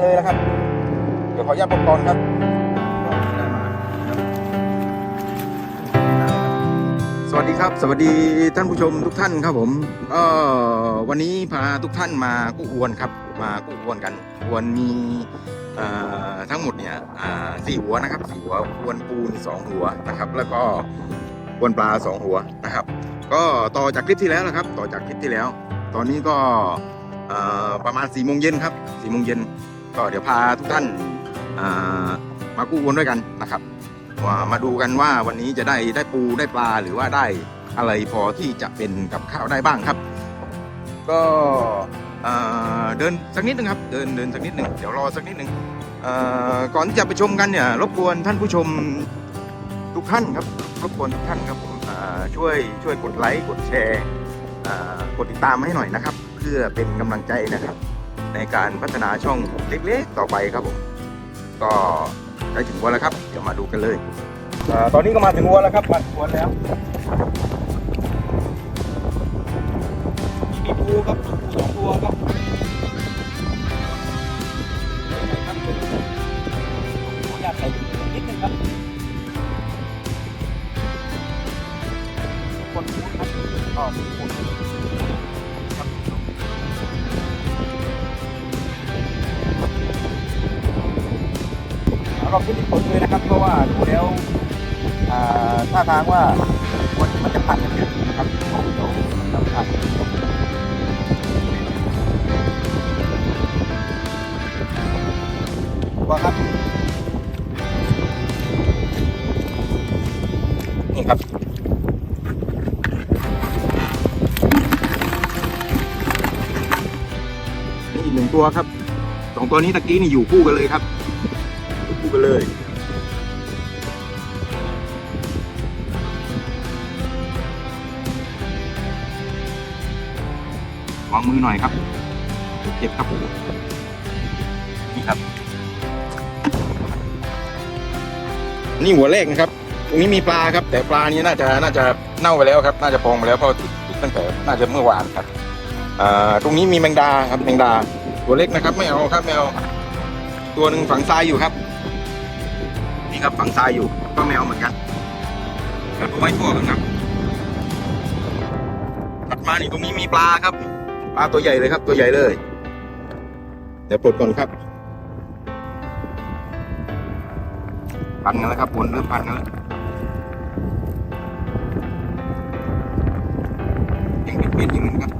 เรียงแถวกันเลยนะครับ เดี๋ยวขออนุญาตประกอบครับ สวัสดีครับ สวัสดีท่านผู้ชมทุกท่านครับผมก็วันนี้พาทุกท่านมากู้อวนครับ มากู้อวนกันอวนมีทั้งหมดเนี่ยสี่หัวนะครับสี่หัวอวนปูนสองหัวนะครับ แล้วก็อวนปลาสองหัวนะครับ ก็ต่อจากคลิปที่แล้วนะครับ ต่อจากคลิปที่แล้ว ตอนนี้ก็ประมาณ4ี่โมงเย็นครับสี่โมงเย็น ก็เดี๋ยวพาทุกท่านามากู้วนด้วยกันนะครับว่ามาดูกันว่าวันนี้จะได้ได้ปูได้ปลาหรือว่าได้อะไรพอที่จะเป็นกับข้าวได้บ้างครับ ก็เดินสักนิดนึงครับ เดินเดินสักนิดนึงเดี๋ยวรอสักนิดนึงเอ่อก่อนที่จะไปชมกันเนี่ยรบกวนท่านผู้ชมทุกท่านครับรบกวนทุกท่านครับผมช่วยช่วยกดไลค์กดแชร์กดติดตามให้หน่อยนะครับ เพื่อเป็นกำลังใจนะครับ ในการพัฒนาช่องเล็กๆต่อไปครับผมก็ใกล้ถึงวัวแล้วครับ เดี๋ยวมาดูกันเลยอาตอนนี้ก็มาถึงวัวแล้วครับมาถึงวัวแล้วมีปูครับปูสองตัวครับ เราขึ้นที่ผลเลยนะครับ เพราะว่าดูแล้วท่าทางว่ามันมันจะพันกันเยอะนะครับเดี๋ยวเดี๋ยวทำว่าครับนี่ครับ นี่อีกหนึ่งตัวครับสองตัวนี้ตะกี้นี่อยู่คู่กันเลยครับ วางมือหน่อยครับ เจ็บครับผมนี่ครับ นี่หัวเลขนะครับ ตรงนี้มีปลาครับ แต่ปลานี้น่าจะน่าจะเน่าไปแล้วครับ น่าจะพองไปแล้วเพราะติดตั้งแต่น่าจะเมื่อวานครับอ่าตรงนี้มีแมงดาครับแมงดา ตัวเล็กนะครับ ไม่เอาครับไม่เอาตัวหนึ่งฝังทรายอยู่ครับ นี่ครับฝังทรายอยู่ก็ไม่เอาเหมือนกันแล้วตัวไม้ทั่วกันครับถัดมานี่ตรงนี้มีปลาครับ ปลาตัวใหญ่เลยครับ ตัวใหญ่เลยเดี๋ยวปลดก่อนครับพันกันแล้วครับวนเริ่มพันกันแล้วยังเป็นเปลี่ยนอย่างนั้นครับ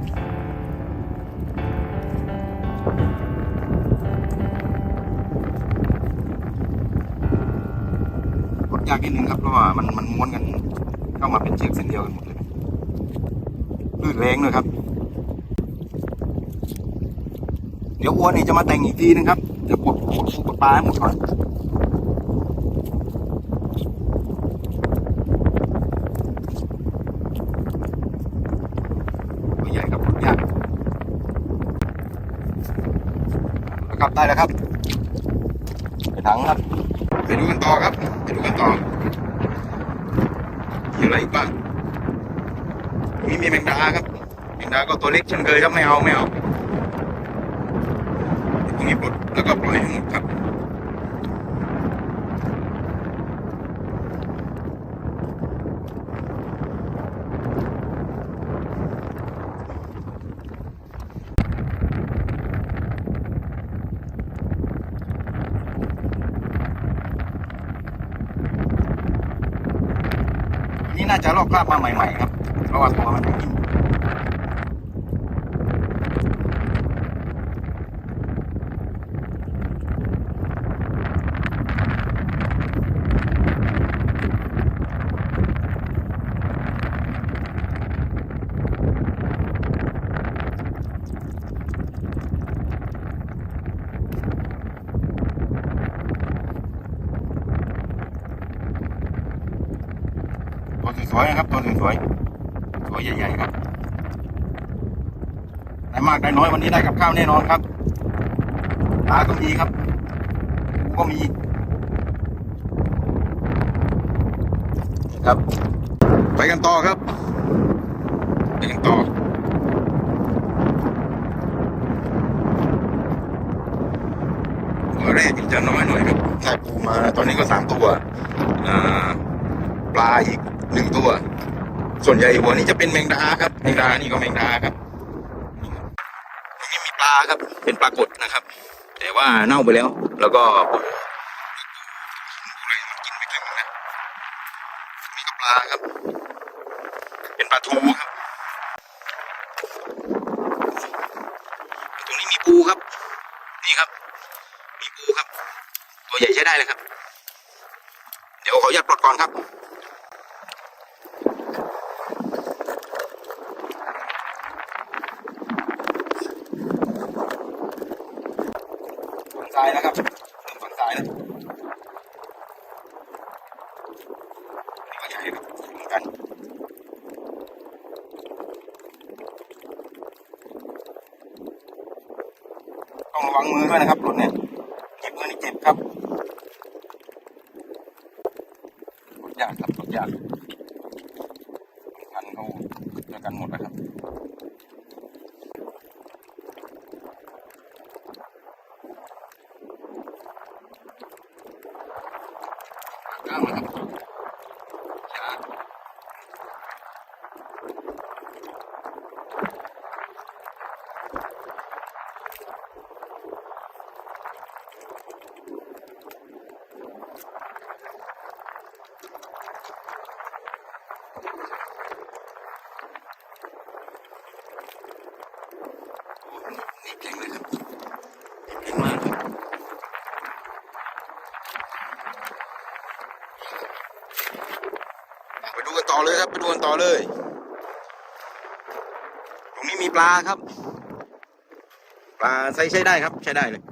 กดยากนิดนึงครับเพราะว่ามันมันม้วนกัน เข้ามาเป็นเชือกเส้นเดียวกันหมดเลยลื่นแรงเลยครับ เดี๋ยวอ้วนนี่จะมาแต่งอีกทีนึงครับเดี๋ยวกดกดปูกดปลาให้หมดก่อนตัวใหญ่ครับยากนะครับได้แล้วครับ ไปถังครับ ไปดูกันต่อครับ ไปดูกันต่อมีอะไรอีกบ้างมีมีแมงดาครับแมงดาก็ตัวเล็กเช่นเคยครับไม่เอาไม่เอา พวกนี้ปลดแล้วก็ปล่อยให้หมดครับนนี้น่าจะลอกคราบมาใหม่ ๆ ครับ เพราะว่าตัวมันนิ่มตัวส วยๆนะครับตัวสวยๆตัวใหญ่ๆครับได้มากได้น้อยวันนี้ได้กับข้าวแน่นอนครับปลาก็มีครับปูก็มีนี่ครับ ไปกันต่อครับไปกันต่อตัวแรกจะน้อยหน่อยครับได้ปูมาตอนนี้ก็สามตัวอ่าปลาอีก หนึ่งตัว ส่วนใหญ่หัวนี้จะเป็นแมงดาครับแมงดานี่ก็แมงดาครับนี่ครับยังมีปลาครับ เป็นปลากดนะครับ แต่ว่าเน่าไปแล้ว แล้วก็ปูอะไรมันกินไม่ถึงนะมีกับปลาครับ เป็นปลาทูครับตรงนี้มีปูครับ นี่ครับ มีปูครับ ตัวใหญ่ใช้ได้เลยครับ เดี๋ยวขออนุญาตปลดก่อนครับ ฝั่งซ้ายนะครับเริ่มฝั่งซ้ายแล้วนี่ก็ใหญ่ครับเหมือนกัน ต้องระวังมือด้วยนะครับหลุดเนี่ยเจ็บมือนี่เจ็บครับหลุดยากครับหลุดยากพันเขา ด้วยกันหมดนะครับก้าวนะครับช้านี่เก่งเลยครับเก่งมากครับ อะไปดูกันต่อเลยครับ ไปดูกันต่อเลย ตรงนี้มีปลาครับ ปลาใช้ใช้ได้ครับ ใช้ได้เลย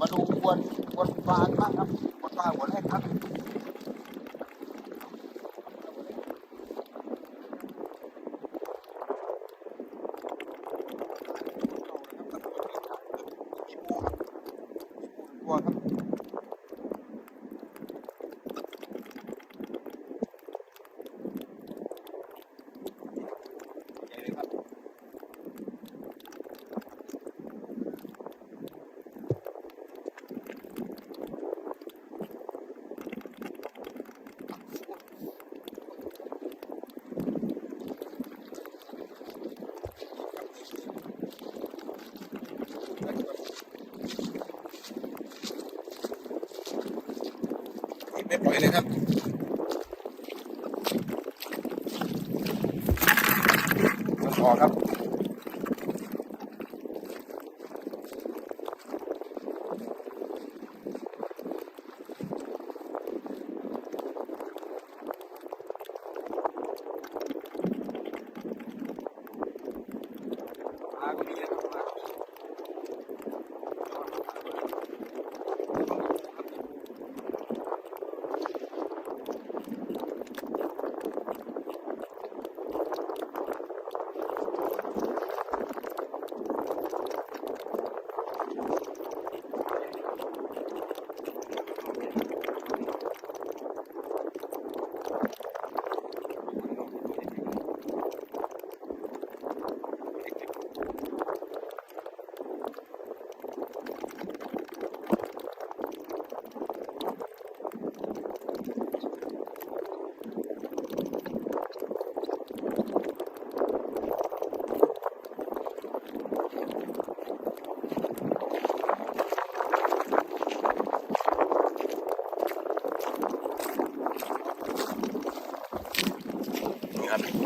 มาดูควนควนฟางบ้างครับควนฟางหัวแรกครับตัวครับใหญ่เลยครับ นี่ ไปปล่อยเลยครับ Thank.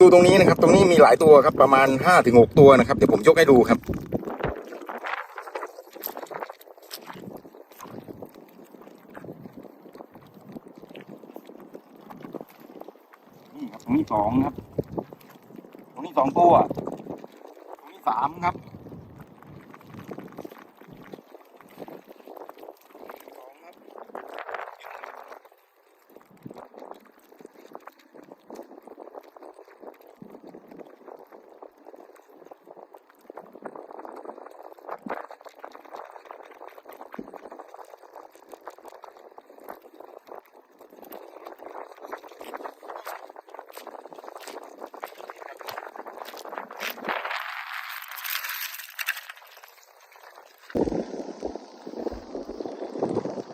ดูตรงนี้นะครับ ตรงนี้มีหลายตัวครับ ประมาณห้าถึงหกตัวนะครับ เดี๋ยวผมยกให้ดูครับ นี่ครับ ตรงนี้ สองครับ ตรงนี้สองตัว ตรงนี้สามครับ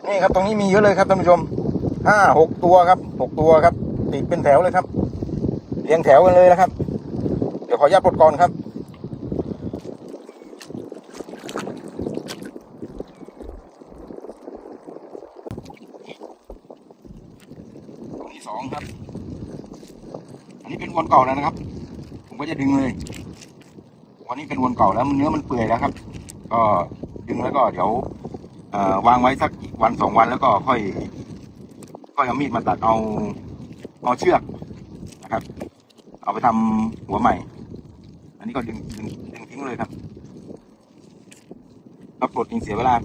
นี่ครับตรงนี้มีเยอะเลยครับท่านผู้ชมห้าหกตัวครับหกตัวครับ ติดเป็นแถวเลยครับเรียงแถวกันเลยนะครับ เดี๋ยวขออนุญาตปลดก่อนครับตรงนี้สองครับ อันนี้เป็นวนเก่าแล้วนะครับ ผมก็จะดึงเลย วันนี้เป็นวนเก่าแล้วเนื้อมันเปื่อยแล้วครับ ก็ดึงแล้วก็เดี๋ยว วางไว้สักวันสองวันแล้วก็ค่อย ค่อยเอามีดมาตัดเอาเอาเชือกนะครับ เอาไปทำหัวใหม่ อันนี้ก็ดึงดึงดึงทิ้งเลยครับแล้วปลดทิ้งเสียเวลา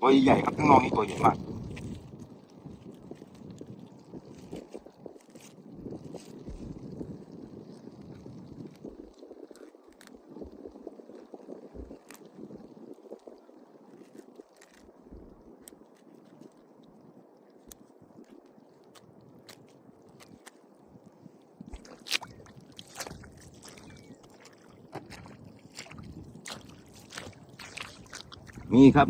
ตัวใหญ่ครับข้างนอกนี่ตัวใหญ่มาก มีครับ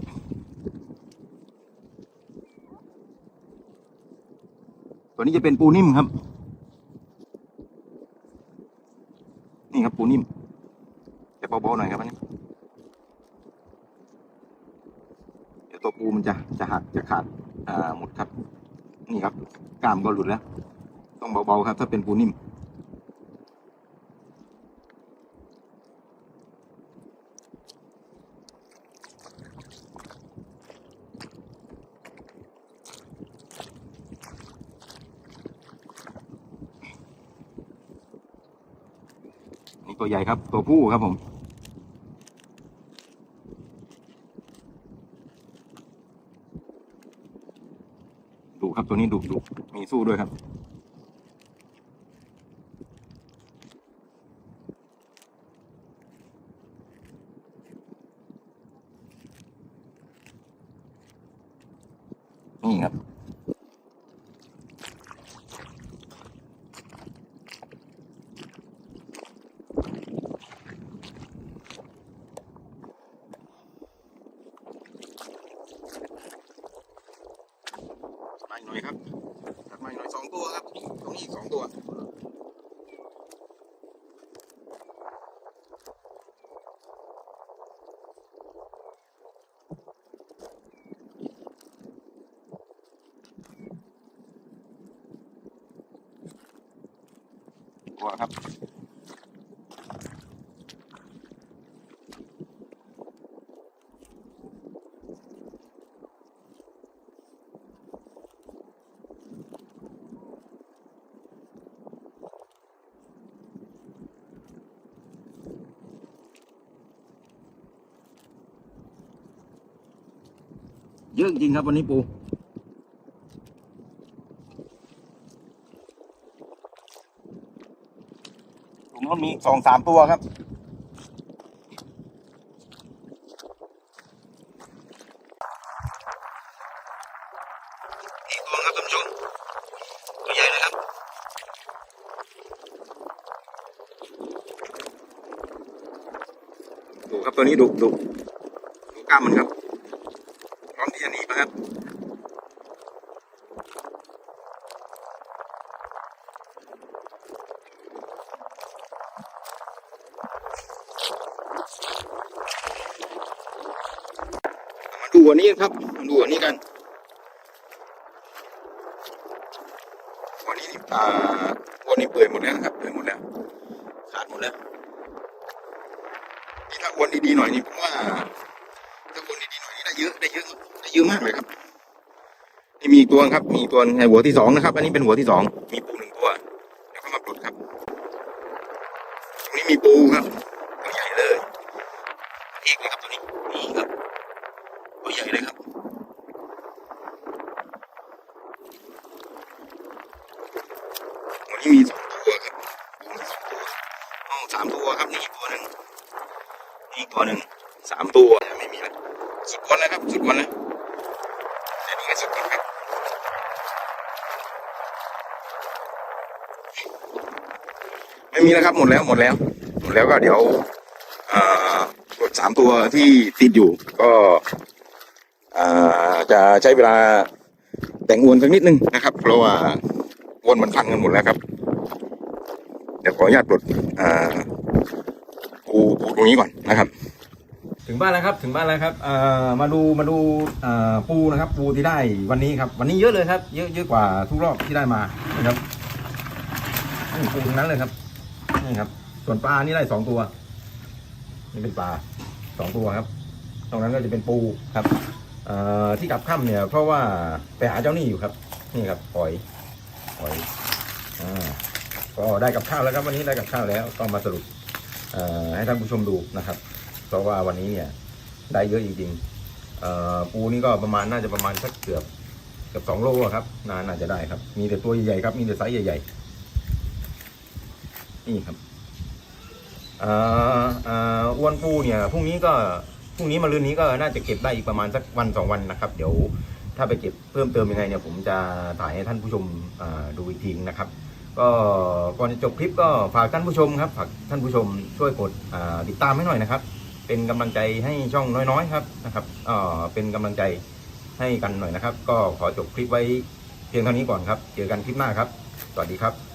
ตัวนี้จะเป็นปูนิ่มครับ นี่ครับปูนิ่ม จะเบาๆหน่อยครับอันนี้ เดี๋ยวตัวปูมันจะจะหักจะขาดอ่าหมดครับ นี่ครับกล้ามก็หลุดแล้ว ต้องเบาๆครับ ถ้าเป็นปูนิ่ม ตัวใหญ่ครับ ตัวผู้ครับผมดุครับตัวนี้ดุดุมีสู้ด้วยครับ กวครับเยอะจริงครับวันนี้ปู มีสองสามตัวครับ อีกตัวครับท่านผู้ชมตัวใหญ่เลยครับ ดูครับตัวนี้ดุดุดูกล้ามมันครับ พร้อมที่จะหนีนะครับมาดูอั นี้ครับดูอันนี้กันวันนี้นี่อ่าวันนี้เปื่อยหมดแล้วครับเปื่อยหมดแล้วขาดหมดแล้วนี่ถ้าวนดีๆหน่อยนี่ผมว่าถ้าวนดีๆหน่อยนี่ได้เยอะได้เยอะได้เยอะมากเลยครับนี่มีตัวครับ มีตัวในหัวที่สองนะครับ อันนี้เป็นหัวที่สองมีปูหนึ่งตัวเดี๋ยวก็มาปลดครับตรงนี้มีปูครับตัวใหญ่เลยเอกเลยครับตัวนี้นี่ครับตัวใหญ่เลยครับ วันนี้มีสองตัวครับปูมีสองตัว อ๋อสามตัวครับนี่อีกตัวหนึ่งนี่อีกตัวหนึ่งสามตัวไม่มีแล้วสุดวันแล้วครับสุดวันแล้วแค่นี้ก็สุดวันครับไม่มีแล้วครับหมดแล้วหมดแล้วหมดแล้วก็เดี๋ยวอ่อกดสามตัวที่ติดอยู่ก็อ่าจะใช้เวลาแต่งอวนสักนิดนึงนะครับ เพราะว่าวนมันพังกันหมดแล้วครับ ออนุญาตปลดอ่าปูปูตรงนี้ก่อนนะครับ ถึงบ้านแล้วครับถึงบ้านแล้วครับเอ่อมาดูมาดูเอ่อปูนะครับ ปูที่ได้วันนี้ครับ วันนี้เยอะเลยครับ เยอะเยอะกว่าทุกรอบที่ได้มานะครับนี่ปูทั้งนั้นเลยครับนี่ครับ ส่วนปลานี่ได้สองตัวนี่เป็นปลาสองตัวครับ ตรงนั้นก็จะเป็นปูครับเอ่อที่กลับค่ำเนี่ย เพราะว่าไปหาเจ้าหนี้อยู่ครับ นี่ครับปล่อยปล่อยอ่า ก็ได้กับข้าวแล้วครับวันนี้ได้กับข้าวแล้วก็มาสรุปให้ท่านผู้ชมดูนะครับ เพราะว่าวันนี้เนี่ยได้เยอะจริงๆปูนี่ก็ประมาณน่าจะประมาณสักเกือบเกือบสองโลครับน่าน่าจะได้ครับ มีแต่ตัวใหญ่ๆครับ มีแต่ไซส์ใหญ่ๆนี่ครับอ้วนปูเนี่ยพรุ่งนี้ก็พรุ่งนี้มาลืนนี้ก็น่าจะเก็บได้อีกประมาณสักวันสองวันนะครับ เดี๋ยวถ้าไปเก็บเพิ่มเติมยังไงเนี่ยผมจะถ่ายให้ท่านผู้ชมดูอีกทีนะครับ ก็ก่อนจะจบคลิปก็ฝากท่านผู้ชมครับฝากท่านผู้ชมช่วยกดติดตามให้หน่อยนะครับ เป็นกำลังใจให้ช่องน้อยๆครับนะครับเอ่อเป็นกำลังใจให้กันหน่อยนะครับ ก็ขอจบคลิปไว้เพียงเท่านี้ก่อนครับ เจอกันคลิปหน้าครับ สวัสดีครับ